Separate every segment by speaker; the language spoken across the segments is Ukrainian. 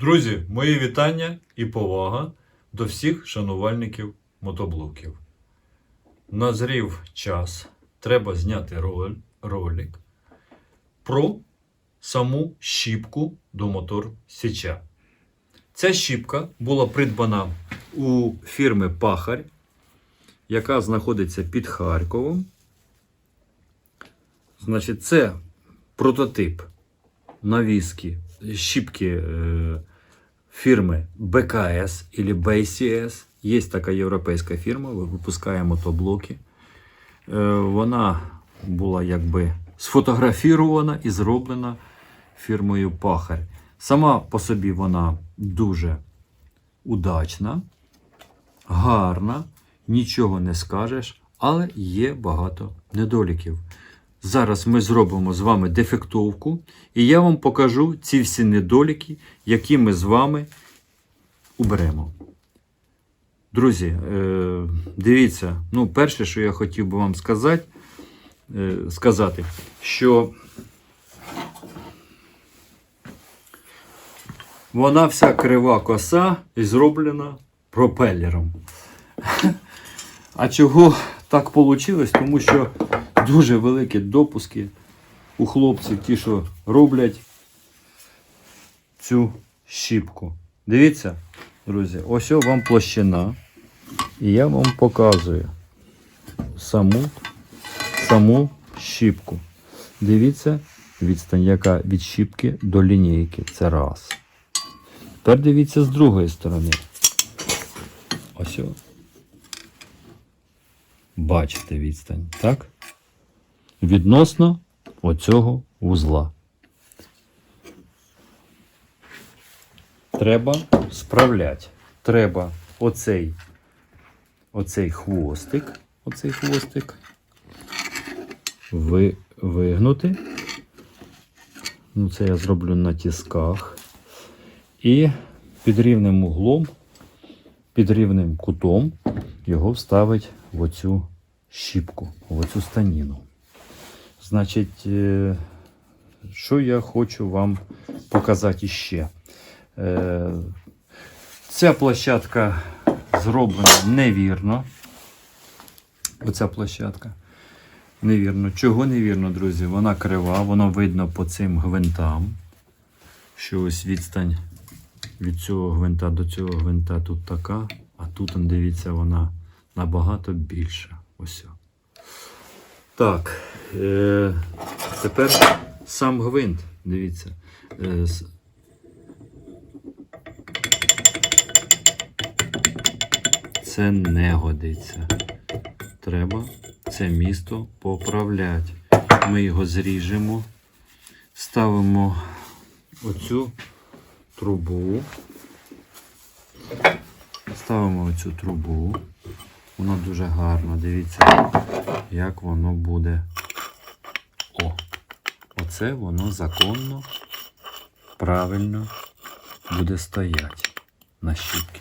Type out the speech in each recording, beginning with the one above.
Speaker 1: Друзі, мої вітання і повага до всіх шанувальників мотоблоків. Назрів час, треба зняти ролик про саму щіпку до мотор Січа. Ця щіпка була придбана у фірми Пахарь, яка знаходиться під Харковом. Значить, це прототип навіски щіпки е, фірми БКС або BCS. Є така європейська фірма, випускає мотоблоки. Вона була якби сфотографірована і зроблена фірмою Пахарь. Сама по собі вона дуже удачна, гарна, нічого не скажеш, але є багато недоліків. Зараз ми зробимо з вами дефектовку, і я вам покажу ці всі недоліки, які ми з вами уберемо. Друзі, е, дивіться, ну, перше, що я хотів би вам сказати, е, сказати, що вона вся крива коса і зроблена пропелером. А чого так вийшло? Тому що дуже великі допуски у хлопців, ті, що роблять цю щіпку. Дивіться, друзі, ось вам площина. І я вам показую саму, саму щіпку. Дивіться, відстань, яка від щіпки до лінійки. Це раз. Тепер дивіться з другої сторони. Ось. Бачите відстань, так? Відносно оцього вузла. Треба справляти. Треба оцей, оцей хвостик, оцей хвостик ви, вигнути. Ну, це я зроблю на тісках. І під рівним углом, під рівним кутом його вставить в оцю щіпку, в оцю станіну. Значить, е, що я хочу вам показати ще. Е, Ця площадка зроблена невірно. Оця площадка. Невірно. Чого невірно, друзі? Вона крива, воно видно по цим гвинтам. Що ось відстань від цього гвинта до цього гвинта тут така, а тут, дивіться, вона набагато більша. Ось. Так. Е, тепер сам гвинт. Дивіться. Е, це не годиться. Треба це місто поправляти. Ми його зріжемо, ставимо оцю трубу. Ставимо оцю трубу. Воно дуже гарно. Дивіться, як воно буде. О! Оце воно законно, правильно буде стояти на щітки.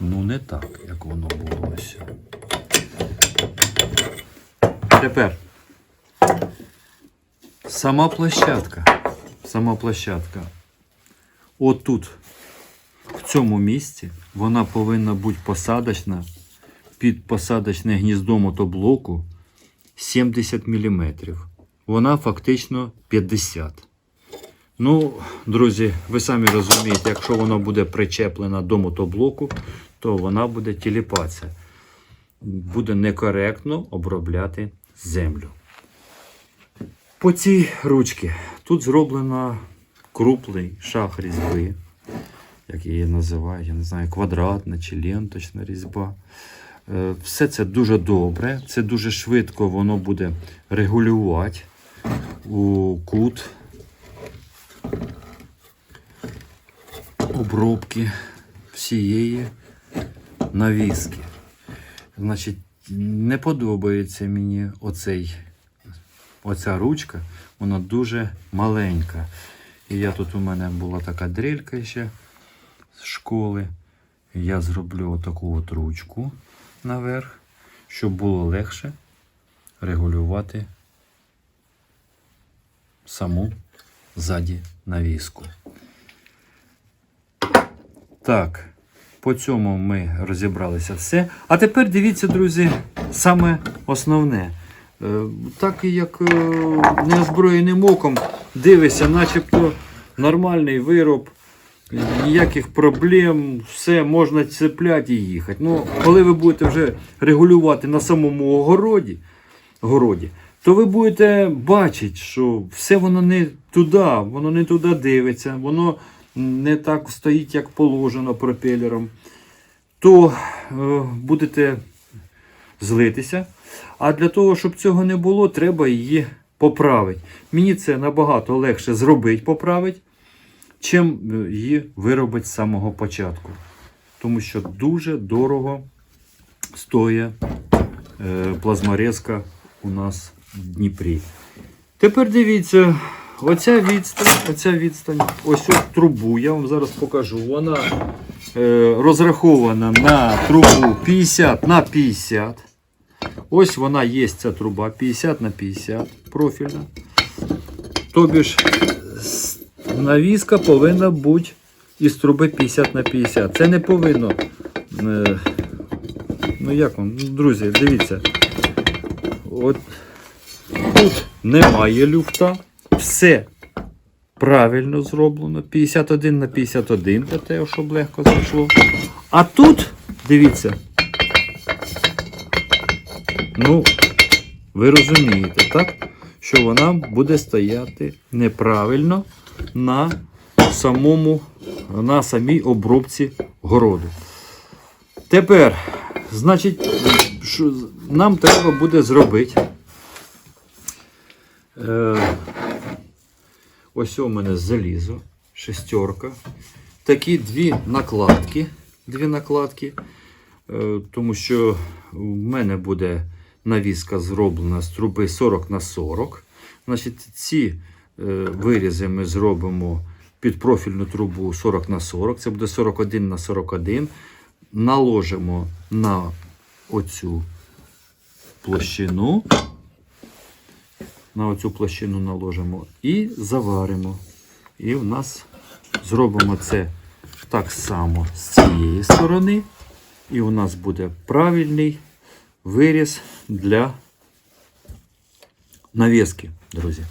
Speaker 1: Ну, не так, як воно було ось. Тепер сама площадка. Сама площадка. Отут, в цьому місці, вона повинна бути посадочна під посадочне гніздо мотоблоку 70 мм. Вона фактично 50 Ну, друзі, ви самі розумієте, якщо воно буде причеплено до мотоблоку, то вона буде тіліпатися. Буде некоректно обробляти землю. По цій ручці тут зроблено круплий шах різьби, як її називають, я не знаю, квадратна чи ленточна різьба. Е, Все це дуже добре, це дуже швидко воно буде регулювати у кут обробки всієї навіски. Значить, не подобається мені оцей, оця ручка, вона дуже маленька. І я тут у мене була така дрелька ще з школи. Я зроблю отаку от ручку наверх, щоб було легше регулювати саму ззаді навіску. Так, по цьому ми розібралися все. А тепер дивіться, друзі, саме основне. Е, Так як е, неозброєним оком дивишся, начебто нормальний вироб, ніяких проблем, все можна цепляти і їхати. Ну, коли ви будете вже регулювати на самому огороді, городі, то ви будете бачити, що все воно не туди, воно не туди дивиться, воно не так стоїть, як положено пропелером, то е, будете злитися. А для того, щоб цього не було, треба її поправити. Мені це набагато легше зробити, поправити, чим е, її виробити з самого початку. Тому що дуже дорого стоїть е, плазморезка у нас Дніпрі. Тепер дивіться, оця відстань, оця відстань, ось цю трубу, я вам зараз покажу. Вона е, розрахована на трубу 50 на 50. Ось вона є ця труба 50 на 50 профільна. Тобі ж навіска повинна бути із труби 50 на 50. Це не повинно. е, Ну як вам, Ну, друзі, дивіться. От тут немає люфта. Все правильно зроблено. 51 на 51 для того, щоб легко зайшло. А тут, дивіться. Ну, ви розумієте, так? Що вона буде стояти неправильно на самому, на самій обробці городу. Тепер, значить, що нам треба буде зробити. Е, ось у мене залізо, шестерка. Такі дві накладки. Дві накладки. Е, тому що в мене буде навіска зроблена з труби 40 на 40. Значить, ці е, вирізи ми зробимо під профільну трубу 40 на 40. Це буде 41 на 41. Наложимо на оцю площину. На оцю площину наложимо і заваримо. І в нас зробимо це так само з цієї сторони. І у нас буде правильний виріз для навіски, друзі.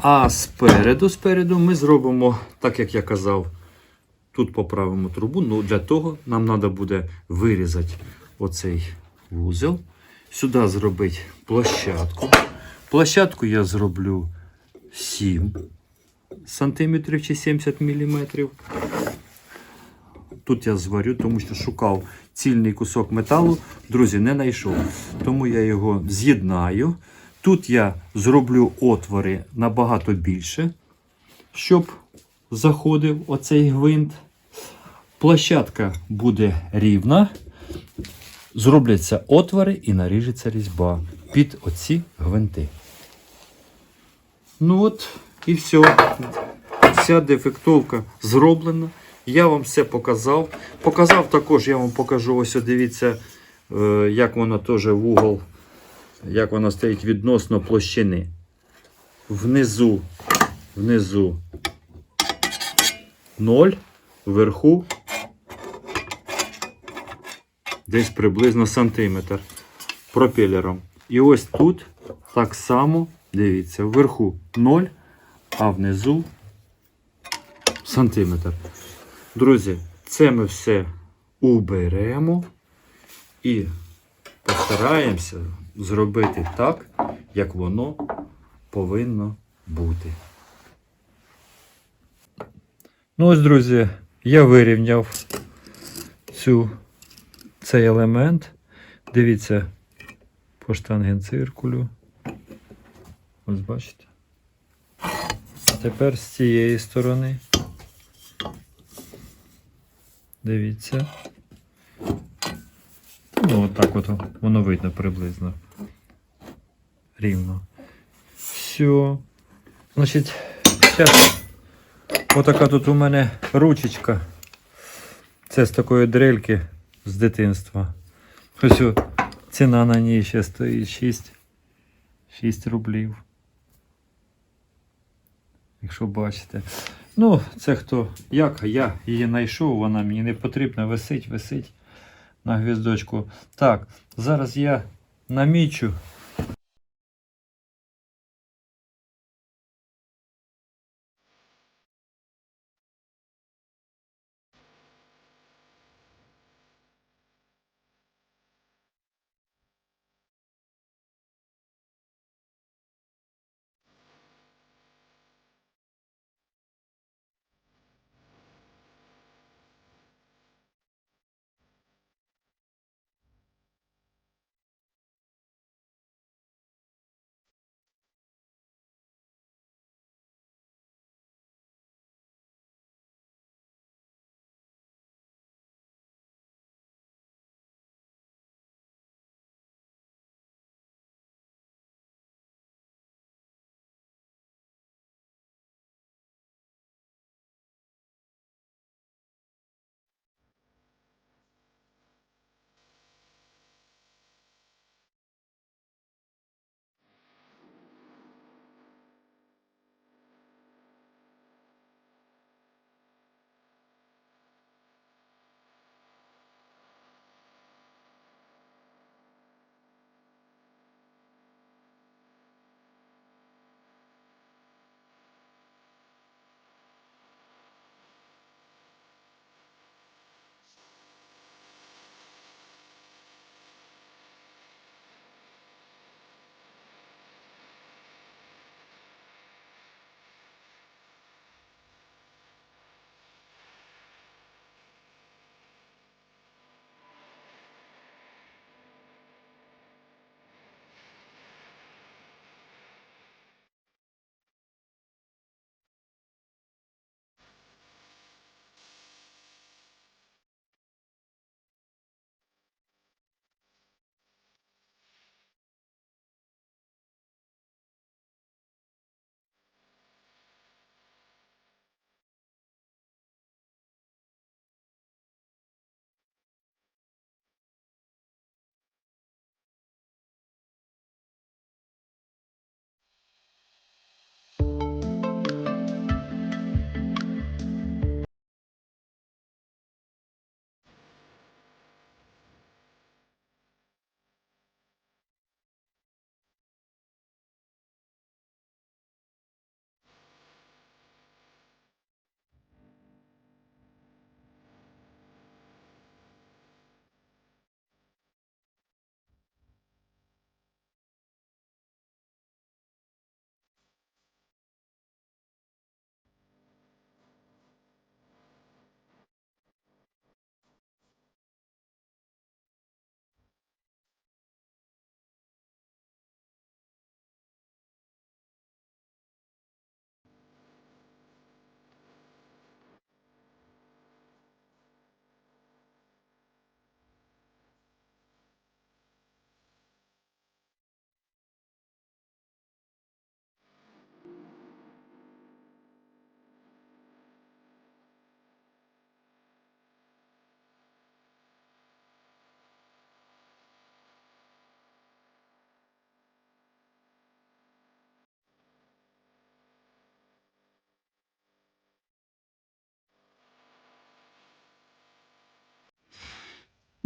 Speaker 1: А спереду, спереду ми зробимо, так як я казав, тут поправимо трубу. Ну, для того нам треба буде вирізати оцей вузел. Сюди зробити площадку. Площадку я зроблю 7 сантиметрів чи 70 міліметрів. Тут я зварю, тому що шукав цільний кусок металу. Друзі, не знайшов. Тому я його з'єднаю. Тут я зроблю отвори набагато більше, щоб заходив оцей гвинт. Площадка буде рівна. Зробляться отвори і наріжеться різьба під оці гвинти. Ну от, і все. Вся дефектовка зроблена. Я вам все показав. Показав також, я вам покажу, ось дивіться, е, як вона теж в угол, як вона стоїть відносно площини. Внизу, внизу 0, вверху десь приблизно сантиметр пропелером. І ось тут так само, дивіться, вверху 0, а внизу сантиметр. Друзі, це ми все уберемо і постараємося зробити так, як воно повинно бути. Ну ось, друзі, я вирівняв цю, цей елемент. Дивіться по штангенциркулю. Ось бачите. Тепер з цієї сторони. Дивіться. Ну, отак от воно видно приблизно. Рівно. Все. Значить, зараз отака тут у мене ручечка. Це з такої дрельки з дитинства. Ось ціна на ній ще стоїть 6, 6 рублів. Якщо бачите. Ну, це хто як, я її знайшов, вона мені не потрібна, висить, висить на гвіздочку. Так, зараз я намічу.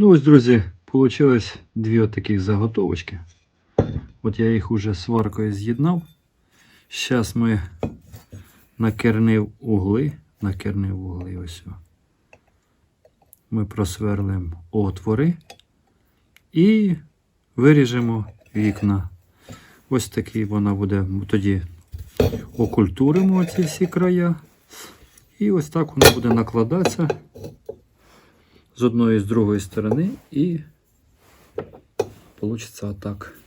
Speaker 1: Ну ось, друзі, вийшло дві отаких заготовочки. От я їх уже сваркою з'єднав. Зараз ми накернив угли. Накернив угли ось. Ми просверлимо отвори і виріжемо вікна. Ось такий вона буде. Тоді окультуримо ці всі края. І ось так воно буде накладатися з одної і з другої сторони, і вийде отак.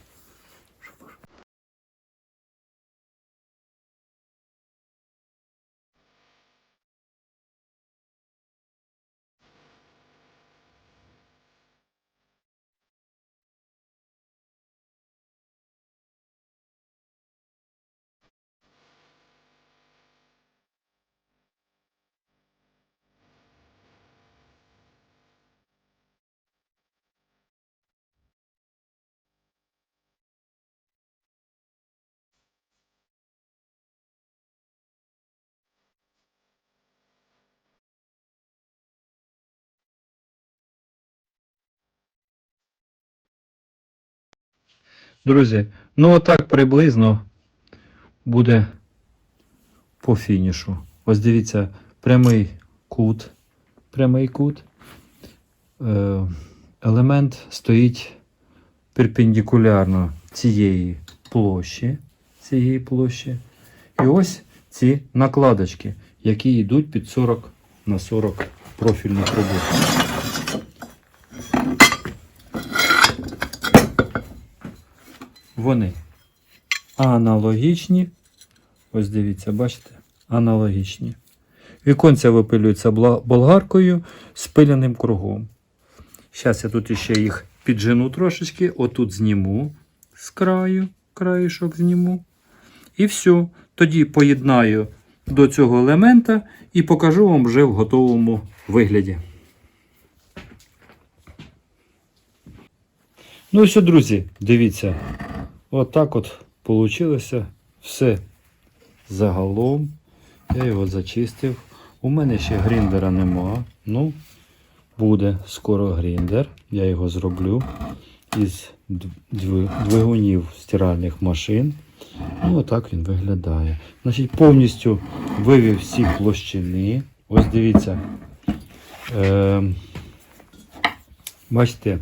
Speaker 1: Друзі, ну отак приблизно буде по фінішу. Ось дивіться, прямий кут. Прямий кут. Е, елемент стоїть перпендикулярно цієї площі. Цієї площі. І ось ці накладочки, які йдуть під 40 на 40 профільну трубу. Вони аналогічні. Ось дивіться, бачите? Аналогічні. Віконця випилюються болгаркою з кругом. Зараз я тут ще їх піджену трошечки, отут зніму з краю, краєшок зніму. І все. Тоді поєднаю до цього елемента і покажу вам вже в готовому вигляді. Ну все, друзі, дивіться. Отак от вийшло все загалом. Я його зачистив. У мене ще гріндера нема. Ну, буде скоро гріндер. Я його зроблю із двигунів стиральних машин. Ну, отак він виглядає. Значить, повністю вивів всі площини. Ось дивіться. Е, бачите,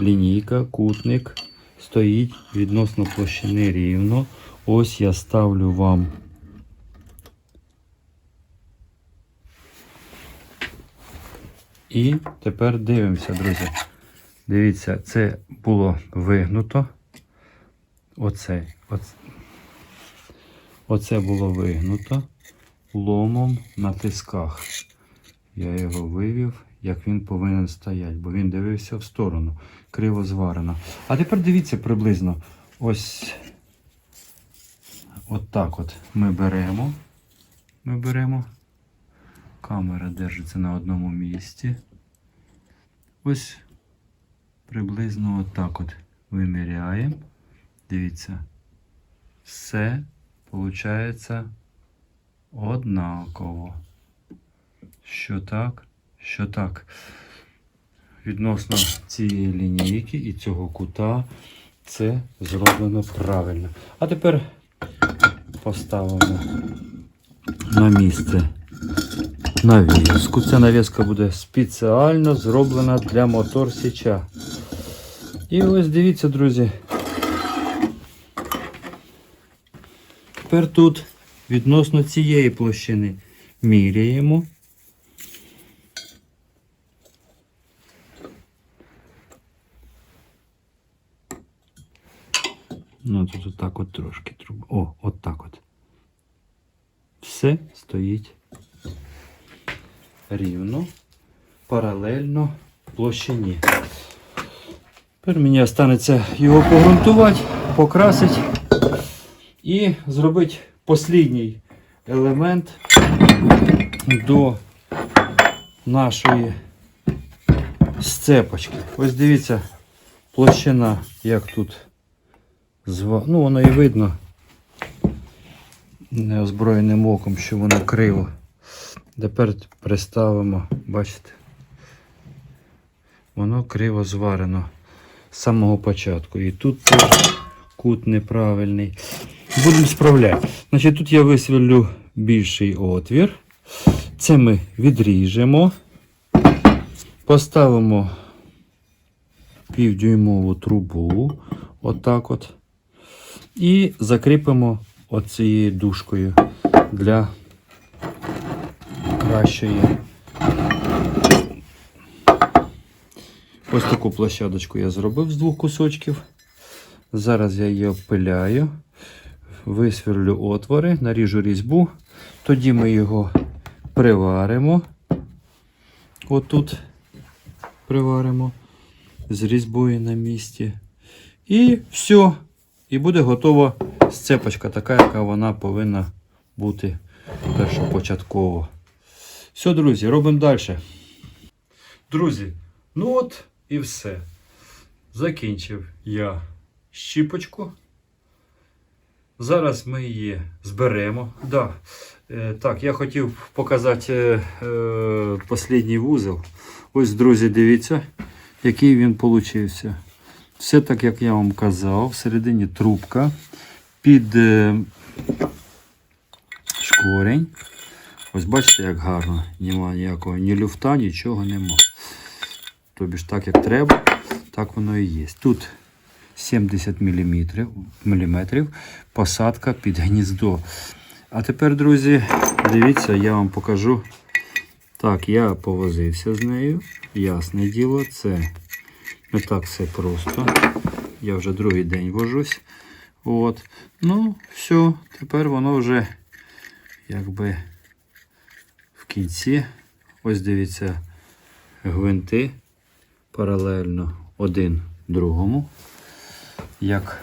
Speaker 1: лінійка, кутник стоїть відносно площини рівно. Ось я ставлю вам. І тепер дивимося, друзі. Дивіться, це було вигнуто. Оце, оце, оце було вигнуто ломом на тисках. Я його вивів, як він повинен стояти, бо він дивився в сторону, криво зварено. А тепер дивіться приблизно. Ось от от ми беремо. Ми беремо. Камера держиться на одному місці. Ось приблизно отак от виміряємо. Дивіться. Все виходить однаково. Що так, що так. Відносно цієї лінійки і цього кута це зроблено правильно. А тепер поставимо на місце навіску. Ця навіска буде спеціально зроблена для мотор січа. І ось дивіться, друзі. Тепер тут відносно цієї площини міряємо. Ну, тут отак от трошки труба. О, от так от. Все стоїть рівно, паралельно площині. Тепер мені залишиться його погрунтувати, покрасити і зробити послідній елемент до нашої сцепочки. Ось дивіться, площина, як тут Ну, воно і видно неозброєним оком, що воно криво. Тепер приставимо, бачите, воно криво зварено з самого початку. І тут теж кут неправильний. Будемо справляти. Значить, тут я висверлю більший отвір. Це ми відріжемо, поставимо півдюймову трубу, отак от, і закріпимо оцією дужкою для кращої. Ось таку площадочку я зробив з двох кусочків. Зараз я її обпиляю, висверлю отвори, наріжу різьбу. Тоді ми його приваримо. Отут приваримо з різьбою на місці. І все. І буде готова сцепочка, така, яка вона повинна бути першопочатково. Все, друзі, робимо далі. Друзі, ну от і все. Закінчив я щіпочку. Зараз ми її зберемо. Да. Е, так, я хотів показати е, е, останній вузол. Ось, друзі, дивіться, який він получився. Все так, як я вам казав, всередині трубка під е, шкворень. Ось бачите, як гарно. Нема ніякого ні люфта, нічого нема. Тобі ж так, як треба, так воно і є. Тут 70 мм, міліметрів посадка під гніздо. А тепер, друзі, дивіться, я вам покажу. Так, я повозився з нею. Ясне діло, це не так все просто. Я вже другий день вожусь. От. Ну, все, тепер воно вже якби в кінці. Ось дивіться, гвинти паралельно один другому. Як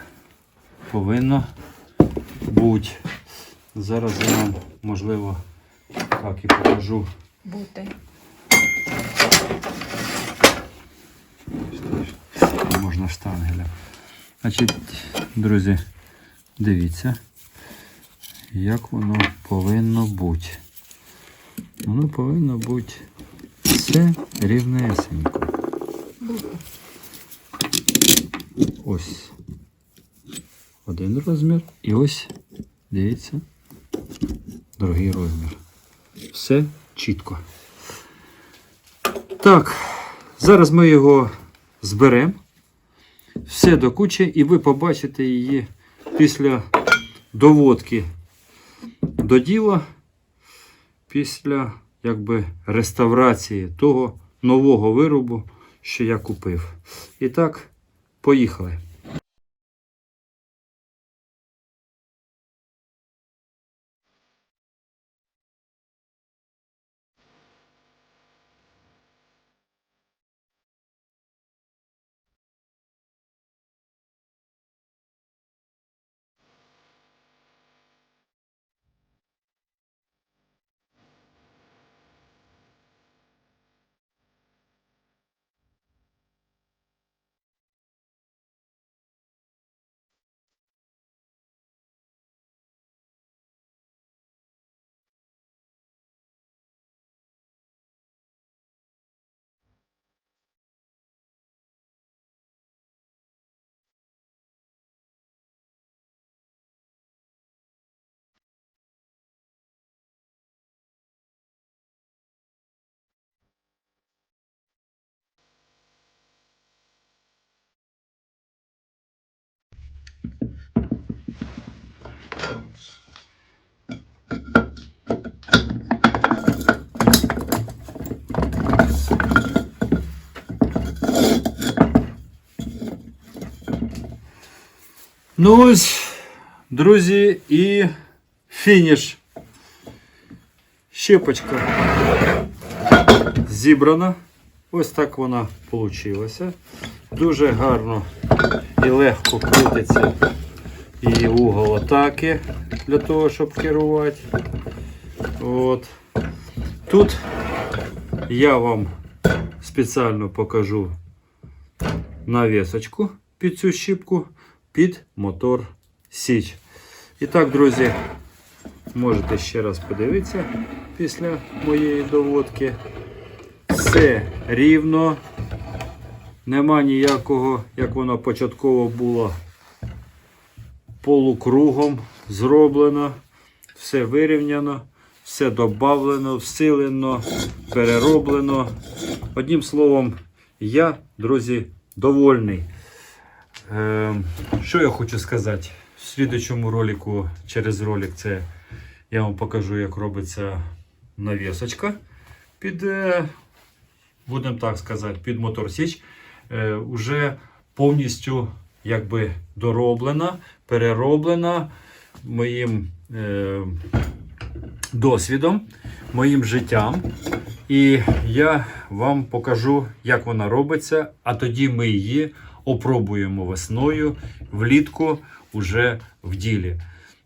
Speaker 1: повинно бути. Зараз я вам, можливо, так і покажу.
Speaker 2: Бути.
Speaker 1: Можна штангеля. Значить, друзі, дивіться, як воно повинно бути. Воно повинно бути все рівнесенько. Ось один розмір і ось, дивіться, другий розмір. Все чітко. Так, зараз ми його зберемо. Все до кучі, і ви побачите її після доводки до діла, після якби реставрації того нового виробу, що я купив. І так, поїхали. Ну ось, друзі, і фініш. Щепочка зібрана. Ось так вона вийшла. Дуже гарно і легко крутиться і угол атаки для того, щоб керувати. От. Тут я вам спеціально покажу навісочку під цю щіпку під мотор Січ. І так, друзі, можете ще раз подивитися після моєї доводки. Все рівно. Нема ніякого, як воно початково було полукругом зроблено. Все вирівняно, все додавлено, всилено, перероблено. Одним словом, я, друзі, довольний. Е, що я хочу сказати? В слідчому ролику, через ролик, це я вам покажу, як робиться навісочка під, е, будемо так сказати, під мотор Січ. Е, уже повністю якби дороблена, перероблена моїм досвідом, моїм життям. І я вам покажу, як вона робиться, а тоді ми її опробуємо весною, влітку, уже в ділі.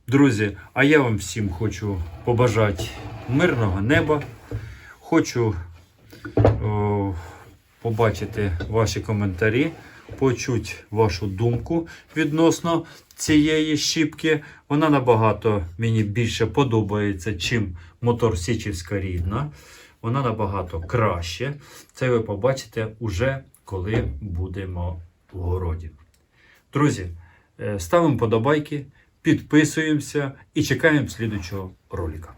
Speaker 1: Друзі, а я вам всім хочу побажати мирного неба. Хочу о, побачити ваші коментарі, почути вашу думку відносно цієї щіпки. Вона набагато мені більше подобається, чим мотор Січівська рідна. Вона набагато краще. Це ви побачите уже коли будемо в городі. Друзі, е, ставимо подобайки, підписуємося і чекаємо слідучого ролика.